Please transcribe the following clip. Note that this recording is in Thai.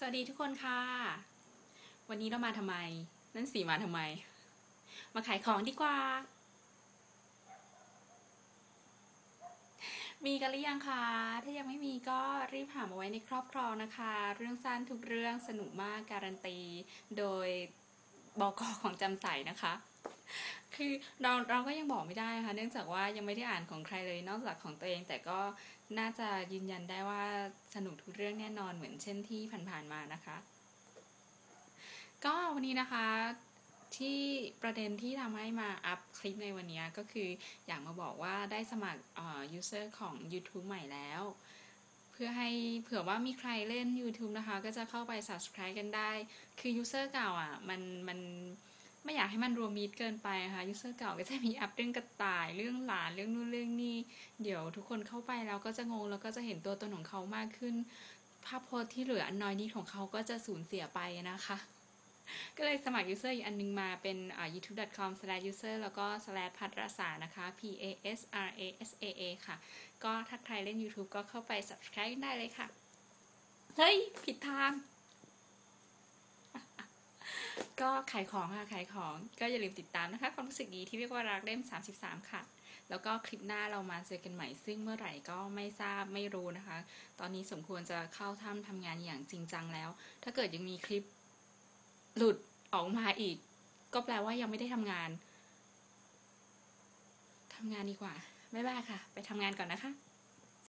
สวัสดีทุกคนค่ะ วันนี้เรามาทำไม นั่นสีมาทำไม มาขายของดีกว่า มีกันหรือยังคะ ถ้ายังไม่มีก็รีบหามาไว้ในครอบครองนะคะ เรื่องสั้นทุกเรื่องสนุกมากการันตี โดยบอกอของจำใสนะคะ คือเราเราก็ยังบอกไม่ได้ค่ะเนื่องจากว่ายังไม่ได้อ่านของใครเลยนอกจากของตัวเอง แต่ก็น่าจะยืนยันได้ว่าสนุกทุกเรื่องแน่นอนเหมือนเช่นที่ผ่านๆมานะคะ ก็วันนี้นะคะที่ประเด็นที่ทำให้มาอัพคลิปในวันนี้ก็คืออยากมาบอกว่าได้สมัครเอ่อ user ของ YouTube ใหม่แล้ว เพื่อให้เผื่อว่ามีใครเล่น YouTube นะคะ ก็จะเข้าไป subscribe กันได้ คือ user เก่าอะ มันมัน ไม่อยากให้มันรวมมิดเกินไปนะคะ user เก่าก็จะมีอัพเรื่องกระต่ายเรื่องหลานเรื่องนู่นเรื่องนี้เดี๋ยวทุกคนเข้าไปแล้วก็จะงงแล้วก็จะเห็นตัวตนของเขามากขึ้น ภาพโพสที่เหลืออันน้อยนิดของเขาก็จะสูญเสียไปนะคะ ก็เลยสมัคร user อีกอันนึงมาเป็น youtube.com/user แล้วก็ slash พัทรสานะคะ p a s r a s a a ค่ะ ก็ถ้าใครเล่น YouTube ก็เข้าไป subscribe ได้เลยค่ะ เฮ้ย ผิดทาง ก็ ขายของค่ะขายของก็อย่าลืมติดตามนะคะความรู้สึกดีที่เรียกว่ารักเล่ม 33 ค่ะ แล้วก็คลิปหน้าเรามาเจอกันใหม่ ซึ่งเมื่อไหร่ก็ไม่ทราบไม่รู้นะคะ ตอนนี้สมควรจะเข้าถ้ำทำงานอย่างจริงจังแล้ว ถ้าเกิดยังมีคลิปหลุดออกมาอีก ก็แปลว่ายังไม่ได้ทำงานทำงานดีกว่าบ๊ายบายค่ะ ไปทำงานก่อนนะคะ